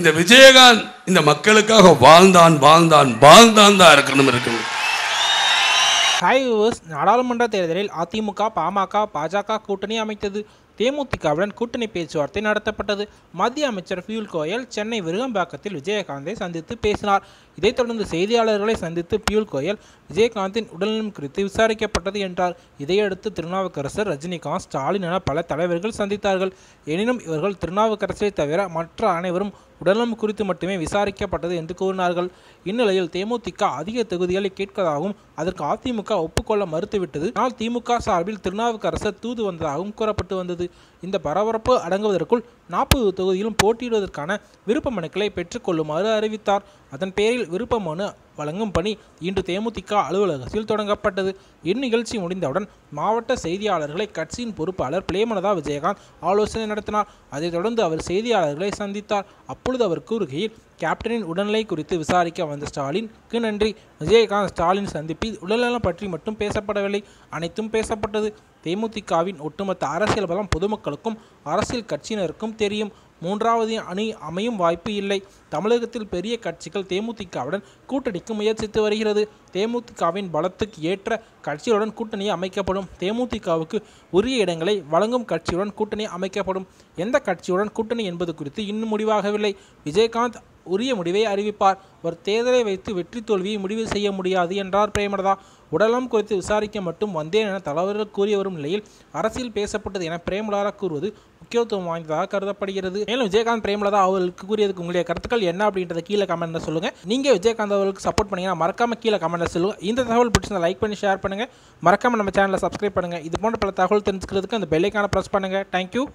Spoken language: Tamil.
இந்த விஜயகாந்த் இந்த மக்களுக்காக வாழ்ந்தான் வாழ்ந்தான் வாழ்ந்தான் தான் இருக்கணும் இருக்கணும் ஹாய் வியூவர்ஸ் நாடாளுமன்ற தேர்தலில் அதிமுக பாமக பாஜக கூட்டணி அமைத்தது. தேமுதிகவுடன் கூட்டணி பேச்சுவார்த்தை நடத்தப்பட்டது. மத்திய அமைச்சர் பியூல் கோயல் சென்னை விருகம்பாக்கத்தில் விஜயகாந்தை சந்தித்து பேசினார். இதைத் தொடர்ந்து செய்தியாளர்களை சந்தித்து பியூல் கோயல் விஜயகாந்தின் உடல்நலம் குறித்து விசாரிக்கப்பட்டது என்றார். இதையடுத்து திருநாவுக்கரசர் ரஜினிகாந்த் ஸ்டாலின் என பல தலைவர்கள் சந்தித்தார்கள். எனினும் இவர்கள் திருநாவுக்கரசரை தவிர மற்ற அனைவரும் உடல்நலம் குறித்து மட்டுமே விசாரிக்கப்பட்டது என்று கூறினார்கள். இந்நிலையில் தேமுதிக அதிக தொகுதிகளை கேட்கதாகவும் அதற்கு அதிமுக ஒப்புக்கொள்ள மறுத்துவிட்டது. ஆனால் திமுக சார்பில் திருநாவுக்கரசர் தூது வந்ததாகவும் கூறப்பட்டு வந்தது. இந்த பரபரப்பு அடங்குவதற்குள் நாற்பது தொகுதியிலும் போட்டியிடுவதற்கான விருப்ப மனுக்களை பெற்றுக்கொள்ளுமாறு அறிவித்தார். அதன் பேரில் விருப்ப மனு வழங்கும் பணி இன்று தேமுதிக அலுவலகத்தில் தொடங்கப்பட்டது. இந்நிகழ்ச்சி முடிந்தவுடன் மாவட்ட செய்தியாளர்களை கட்சியின் பொறுப்பாளர் பிரேமலதா விஜயகாந்த் ஆலோசனை நடத்தினார். அதைத் தொடர்ந்து அவர் செய்தியாளர்களை சந்தித்தார். அப்பொழுது அவர் கூறுகையில் கேப்டனின் உடல்நிலை குறித்து விசாரிக்க வந்த ஸ்டாலினுக்கு நன்றி. விஜயகாந்த் ஸ்டாலின் சந்திப்பில் உடல்நலம் பற்றி மட்டும் பேசப்படவில்லை. அனைத்தும் பேசப்பட்டது. தேமுதிகவின் ஒட்டுமொத்த அரசியல் பலம் பொதுமக்களுக்கும் அரசியல் கட்சியினருக்கும் தெரியும். மூன்றாவது அணி அமையும் வாய்ப்பு இல்லை. தமிழகத்தில் பெரிய கட்சிகள் தேமுதிகவுடன் கூட்டணிக்கு முயற்சித்து வருகிறது. தேமுதிகவின் பலத்துக்கு ஏற்ற கட்சியுடன் கூட்டணி அமைக்கப்படும். தேமுதிகவுக்கு உரிய இடங்களை வழங்கும் கட்சியுடன் கூட்டணி அமைக்கப்படும். எந்த கட்சியுடன் கூட்டணி என்பது குறித்து இன்னும் முடிவாகவில்லை. விஜயகாந்த் உரிய முடிவை அறிவிப்பார். ஒரு தேர்தலை வைத்து வெற்றி தோல்வியை முடிவு செய்ய முடியாது என்றார் பிரேமலதா. உடலம் குறித்து விசாரிக்க மட்டும் வந்தேன் என தலைவர்கள் கூறி வரும் நிலையில் அரசியல் பேசப்பட்டது என பிரேமலதா கூறுவது முக்கியத்துவம் வாய்ந்ததாக கருதப்படுகிறது. மேலும் விஜயகாந்த் பிரேமலதா அவர்களுக்கு கூறியதுக்கு உங்களுடைய கருத்துக்கள் என்ன அப்படின்றத கீழே கமெண்ட்ல சொல்லுங்க. நீங்க விஜயகாந்த் அவர்களுக்கு சப்போர்ட் பண்ணீங்கன்னா மறக்காம கீழே கமெண்ட்ல சொல்லுங்க. இந்த தகவல் பிடிச்சிருந்தா லைக் பண்ணி ஷேர் பண்ணுங்க. மறக்காம நம்ம சேனலை சப்ஸ்கிரைப் பண்ணுங்க. இது போன்ற பல தகவல் தெரிஞ்சுக்கிறதுக்கு அந்த பெல்லைக்கான ப்ரெஸ் பண்ணுங்க. தேங்க்யூ